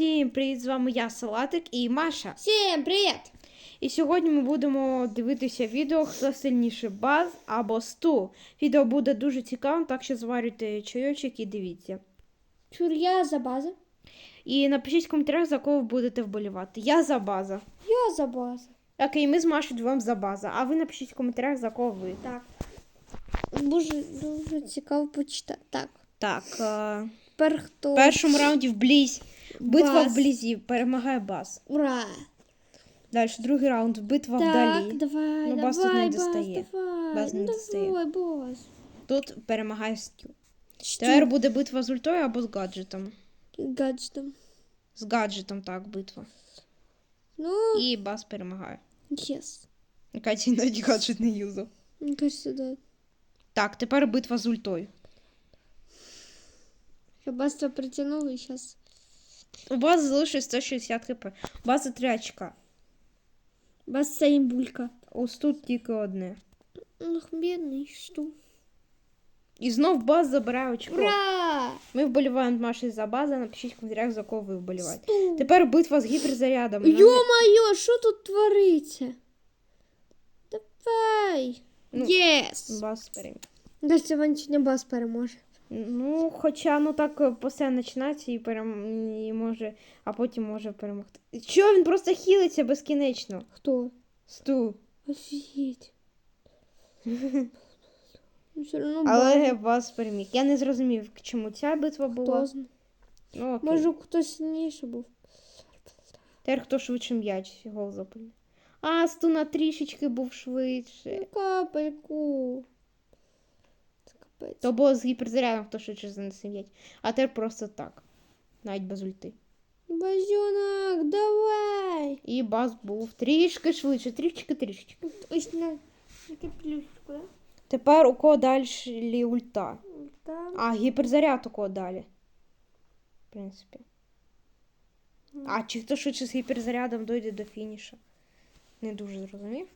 Всім привіт! З вами я, Салатик і Маша. Всім привіт! І сьогодні ми будемо дивитися відео, хто сильніше баз або сту. Відео буде дуже цікавим, так що зварюйте чайочок і дивіться. Чур я за базу. І напишіть в коментарях, за кого ви будете вболівати. Я за база. Я за базу. Окей, ми з Машою вам за база. А ви напишіть в коментарях, за кого ви. Так. Дуже дуже цікаво почитати. Так. Так, е, Тепер хто? в першому раунді вблизь. Битва Баз. вблизі перемагає баз. Ура! Далі другий раунд битва так, вдалі. давай, Ну, давай, бас тут не бас, достає. давай. Бас не ну, достає. давай, бас. Тут перемагає стю. Тепер буде битва з ультою або з гаджетом. Гаджетом. З гаджетом так, битва. Ну, І бас перемагає. єс. Катя навіть гаджет не юзав. Кажется, да. Так, тепер битва з ультою. Я баста притягнула і зараз. У вас залишилось 160 хп. База 3 очка. Бас це імбулька. Ось тут тільки одне. Ах, бідний, що? І знов баз забирає очко. Ура! Ми вболіваємо Маші за базу. Напишіть в коментарях, за кого ви вболіваєте. Сту. Тепер битва з гіперзарядом. Йо-моє, що тут твориться? Давай. Ну, Єс. Бас переміг. Дальше сьогодні бас переможе. Ну, хоча ну так е, все починається і перем... і може, а потім може перемогти. Що він просто хілиться безкінечно? Хто? Сту. Офігеть. Ну, Але вас переміг. Я не зрозумів, к чому ця битва була. Хто Ну, окей. Може, хтось сильніший був. Тепер хто швидше м'яч гол запалив. А, Стуна трішечки був швидше. Ну, капельку. Капець. То було з гіперзарядом, хто швидше занесе м'яч. А тепер просто так. Навіть без ульти. Базюнок, давай. І бас був трішки швидше, трішки трішечки. Ось на плюшку, да? Тепер у кого далі ульта. Там. А, гіперзаряд у кого далі. В принципі. А чи хто швидше з гіперзарядом дойде до фініша? Не дуже зрозумів.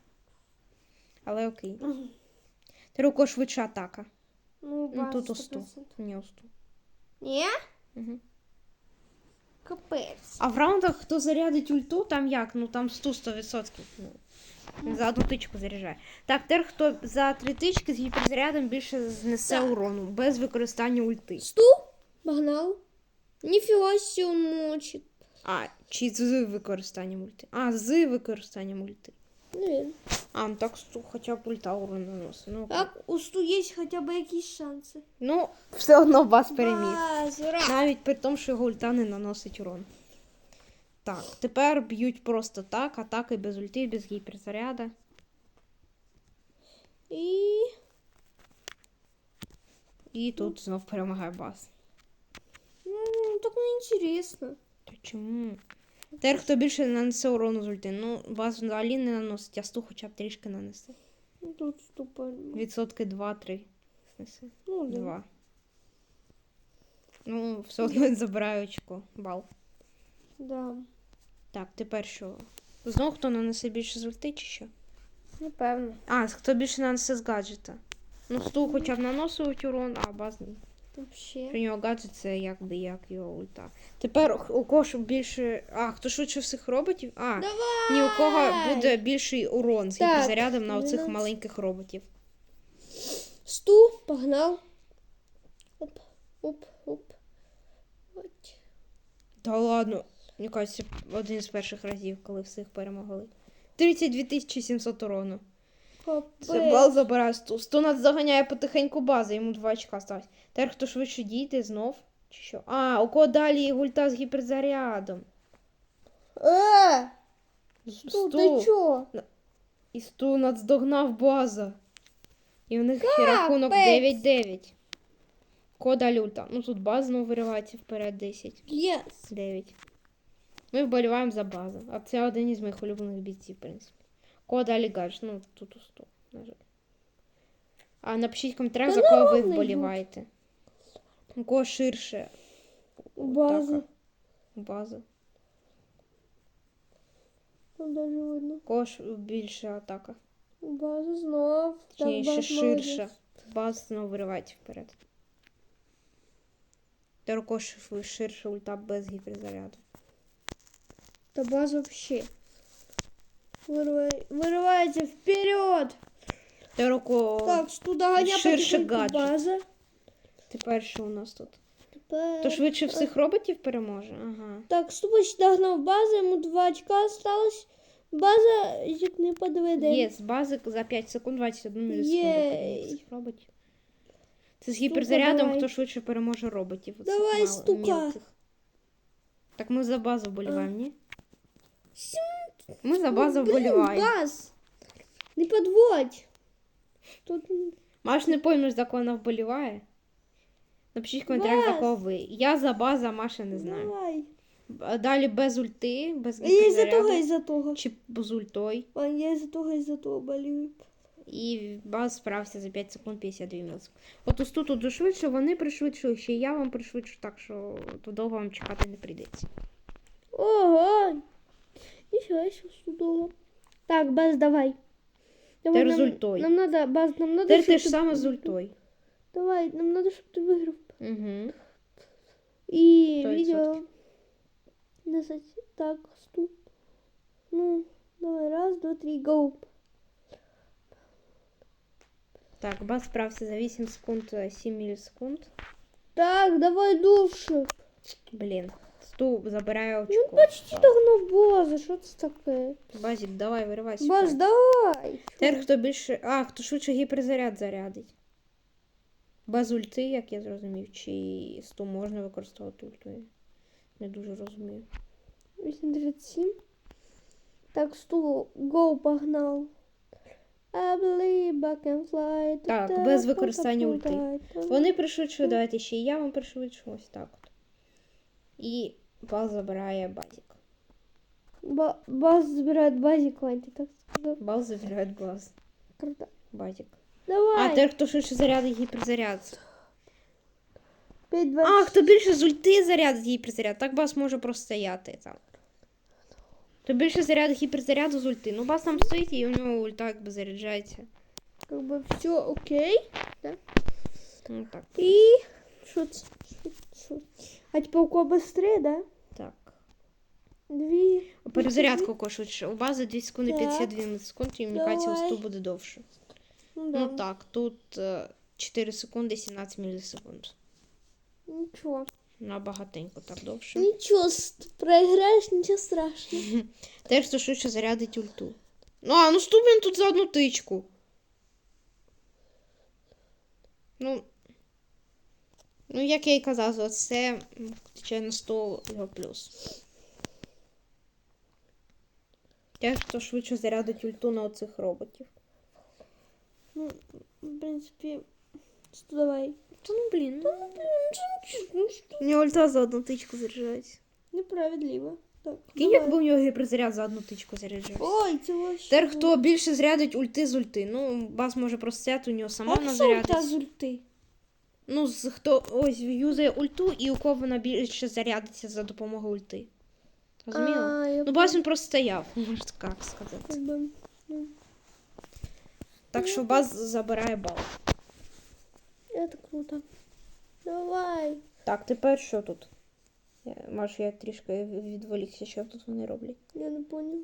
Але окей. Тепер у кого швидша атака. Ну, Ну тут усту. 100%. Ні, усту. Ні? Угу. Капець. А в раундах хто зарядить ульту, там як? Ну там 100-100%. Ну, він за одну тичку заряджає. Так, тепер хто за три тички з гіперзарядом більше знесе Так. урону без використання ульти. Сту? Погнал. Ніфіга сі мочить. А, чи з використанням ульти? А, з використанням ульти. Він. А, ну так сту, хоча б ульта урон наносить. Ну. Так, у Сту є хоча б якісь шанси. ну, все одно вас переміг. Баз, ура! Навіть при тому, що його ульта не наносить урон. Так, тепер б'ють просто так, атаки без ульти, без гіперзаряда. І... І тут знов перемагає бас. Ну, так не інтересно. Та чому? Тепер хто більше нанесе урону з ульти? Ну, бас взагалі не наносить, а сту хоча б трішки нанесе. Ну, Тут ступа. Відсотки 2-3 снесе. Ну, да. Два. Ну, все одно він забирає очко. Бал. Да. Так, тепер що? Знову хто нанесе більше з ульти чи що? Напевно. А, хто більше нанесе з гаджета. Ну, стул хоча б наносить урон, а баз ні. Вообще. При нього гаджет це якби як його ульта. Тепер у кого ж більше. А, хто швидше всіх роботів? А, Давай! ні у кого буде більший урон з Так, гіперзарядом на оцих маленьких роботів. Сту, погнал. Оп, оп, оп. От. Та ладно, мені кажеться, один з перших разів, коли всіх перемогли. 32 700 урону. Це Капець. бал забирає 100. 100 нас заганяє потихеньку бази, йому 2 очка сталося. Тепер хто швидше дійде знов. Чи що? А, у кого далі гульта з гіперзарядом. Е! Сту, Сту. ти чо? І Сту наздогнав база. І в них Капець. рахунок 9-9. Кого далі ульта? Ну тут база знову виривається вперед 10. Єс. 9. Ми вболіваємо за базу. А це один із моїх улюблених бійців, в принципі. Кого далі гадж? Ну, тут у 100, на жаль. А напишіть в коментарях, Та за кого ви вболіваєте. У кого ширше База. база. Там даже видно. Кого ж більше атака? База знов. Баз ширше. База знову виривається вперед. Також ширше ульта без гіперзаряду. Та база вообще. Виривається вперед! Тероко, Так, що доганя ширше потихоньку гаджет. база. тепер що у нас тут? Тепер... То швидше всіх роботів переможе? Ага. Так, Ступач догнав базу, йому два очка осталось. База як не подведе. Є, з бази за 5 секунд 21 мілісекунду Єй. роботів. Це з гіперзарядом, давай. хто швидше переможе роботів. оцих Давай, стука. мілких. Так ми за базу вболіваємо, ні? Ми за базу Блін, вболіваємо. баз! Не подводь! Тут Маш не поймеш, за кого вона вболіває. Напишіть в коментарях, за кого ви. Я за база, Маша не знаю. давай. Далі без ульти, без Я із-за того, гіперзаряду. із-за того. Чи з ультою. А я із-за того, із-за того болію. І баз справився за 5 секунд 52 мілісекунд. От ось тут дуже швидше, вони пришвидшили, ще я вам пришвидшу, так що тут довго вам чекати не прийдеться. Ого! Ніфіга ще судово. Так, баз, давай. Давай, Тепер з нам, ультою. нам надо, баз, нам надо, Тепер щоб те ж ти- саме з ультою. Давай, нам надо, щоб ти виграв. Угу. І Сто відео. Десять. Так, стоп. Ну, давай, раз, два, три, гоу. Так, баз справився за 8 секунд, е, 7 мілісекунд. Так, давай довше. Блін. Сту забирає Він очко. почти догнав базу, що це таке? Базік, давай, виривайся. Баз, давай. Тепер хто більше. А, хто швидше гіперзаряд зарядить. Без ульти, як я зрозумів, чи сту можна використовувати ультою. Не дуже розумію. 837. Так, стул, гоу, погнав. I believe I can fly. Так, без використання ульти. Вони пришвидшують, давайте ще і я вам пришвидшу, ось так от. І бал забирає базік. Ба- Баз збирає базик, так сказав. Бал забирає баз. Круто. Базік. Давай. А тепер хто швидше зарядить гіперзаряд. 5, 2, А, хто більше з ульти зарядить гіперзаряд, так бас може простояти там. Хто більше зарядить гіперзаряду з ульти. Ну, бас там стоїть і у нього ульта якби заряджається. Как бы все окей. Ну так, И что А типа у кого быстрее, да? Дві. Перезарядка у кого швидше. У бази 2 секунди Так. 52 секунд, і мені кажеться, у Давай. 100 буде довше. Ну, да. Ну так, тут е, 4 секунди 17 мілісекунд. Ничего. Набагатенько так довше. Ничего, с- проиграешь, ничего страшного. Теж хто швидше зарядить ульту. Ну, а ну ступін тут за одну тичку. Ну. Ну, як я і казав, за це звичайно 100 його плюс. Теж хто швидше зарядить ульту на оцих роботів. Ну, в принципе, что давай. Та ну блін. Ну, у нього ульта за одну тичку заряджається. Неправедливо. Так, Кінь, давай. якби у нього гіперзаряд за одну тичку заряджався. Ой, це вообще. Тепер хто більше зарядить ульти з ульти. Ну, бас може просто стояти, у нього сама вона що ульта з ульти? Ну, з хто ось юзає ульту і у кого вона більше зарядиться за допомогою ульти. Розуміла? Ну, бас він просто стояв, можна так сказати. Так що бас забирає бал. Это круто. Давай. Так, тепер що тут? Маш, я трішки відволікся, що тут вони роблять. Я не понял.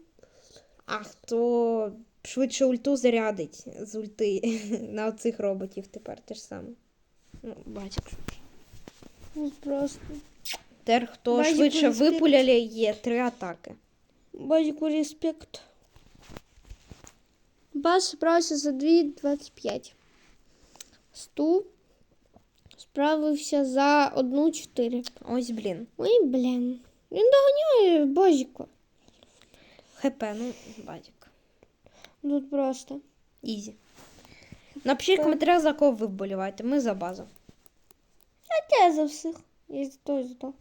А хто швидше ульту зарядить з ульти на оцих роботів тепер те ж саме. Ну, бачиш. Ну, просто. Тепер хто Базіку швидше респект. випуляє, є три атаки. Базику респект. Баз справився за 2,25. Сту справився за 1,4. Ось, блін. Ой, блін. Він доганяє базіку. ХП, ну, бачик. Тут просто. Ізі. Напишіть в коментарях, за кого ви вболіваєте. Ми за базу. А я за всіх. І за то, і за то.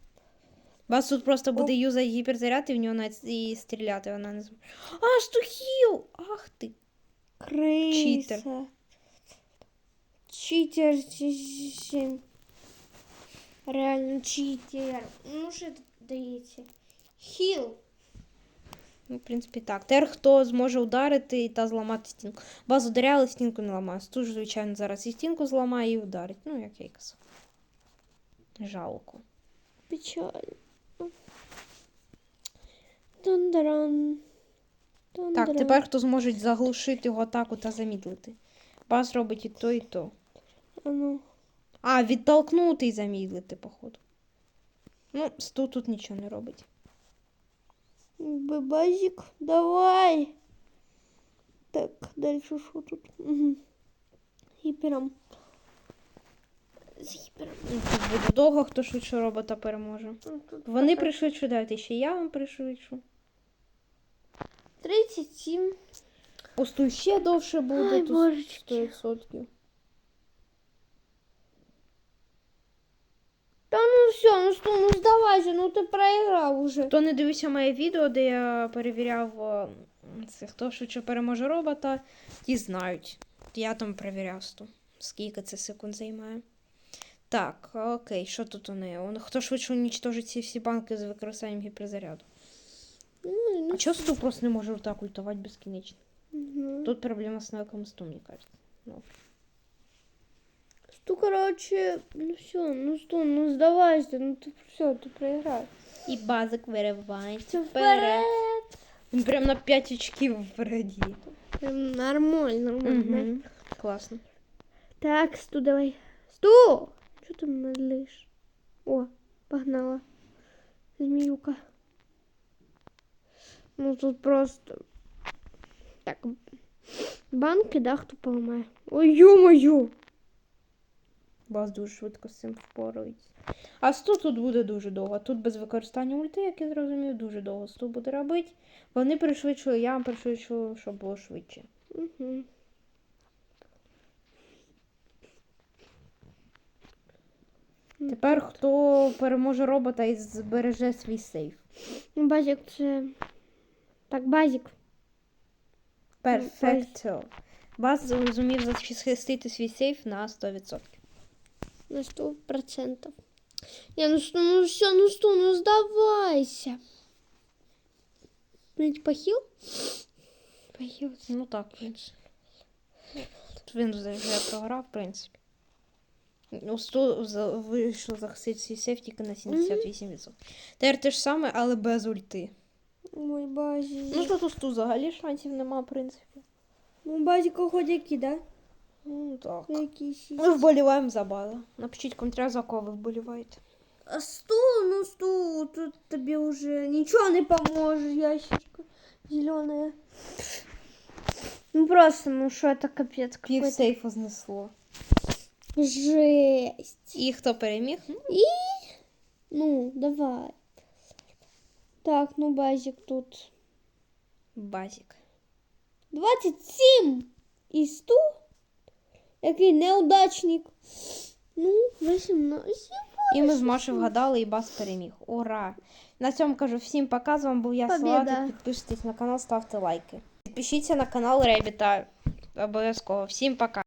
Вас тут просто буде юзати гіперзаряд і в нього навіть і стріляти вона не зможе. А, стухіл! Ах ти. Криса. Читер. Читер. чи- чи- Реально читер. Ну що тут дається? Хіл. Ну, в принципі, так. Тепер хто зможе ударити та зламати стінку. Баз ударяли, стінку не ламає. Стуж, звичайно, зараз і стінку зламає і ударить. Ну, як я й казав. Жалко. Печально. Тандаран. Так, тепер хто зможе заглушити його атаку та замідлити. Бас робить і то, і то. А ну. А, відтолкнути і замідлити, походу. Ну, Сту тут нічого не робить. Бабазик, давай. Так, дальше що тут? Угу. Гіпером. З гіпером. Ну, Тут буде довго, хто швидше робота переможе. Ну, Вони пока пришвидшують, давайте ще я вам пришвидшу. 37. У ще довше буде, Ай, тут божечки. 100%. Та ну все, ну що, ну здавайся, ну ти проіграв уже. Хто не дивився моє відео, де я перевіряв це, хто швидше переможе робота, ті знають. Я там перевіряв. Скільки це секунд займає. Так, окей, що тут у неї? Хто швидше унічтожить ці всі банки з використанням гіперзаряду? Ну, ну, А чого сту просто не може так ультувати безкінечно? угу. Тут проблема з навиком сту, мені кажется. Ну. Что, короче, ну все, ну что, ну сдавайся, ну ты все, ты проиграешь. І базик виривається Вперед! Він прям на 5 очків впереді. Прям нормально, нормально. Угу. Класно. Так, Сту, давай. Сту! Что ты надлишь? О, погнала. Змеюка. Ну тут просто... Так, банки, да, хто поламає? Ой, ё-моё! Бас дуже швидко з цим впорається. А 100 тут буде дуже довго. Тут без використання ульти, як я зрозумів, дуже довго 100 буде робити. Вони пришвидшили, я вам пришвидшую, щоб було швидше. Угу. Тепер хто переможе робота і збереже свій сейф. Ну, базик, це... Так, базик. Перфекто. Бас зумів захистити свій сейф на 100%. На сто процентов. Не, ну что, ну все, ну что, ну сдавайся. Блять, похил? Похил. Ну так, в принципі. Тут він вже вже програв, в принципі. У 100 за- вийшло захистити свій сейф тільки на 78%. Тепер те ж саме, але без ульти. Мой базик. Ну, тут у 100 взагалі шансів нема, в принципі. ну базика хоть які, да? Ну так. Якісь. Ми вболіваємо за базу. Напишіть коментар, за кого ви вболіваєте. А сто, ну сто, тут тебе уже ничего не поможет, ящичка зеленая. Ну просто, ну что это капец Пів сейфу знесло. Жесть. І хто переміг? Ну, И, ну, давай. Так, ну базик тут. Базік. 27 і 100. Який неудачник. Ну, 18. І ми з Машею вгадали, і бас переміг. Ура! На цьому кажу всім пока. З вами був я Побіда. Салатик. Підписуйтесь на канал, ставте лайки. Підпишіться на канал Ребіта. Обов'язково. Всім пока.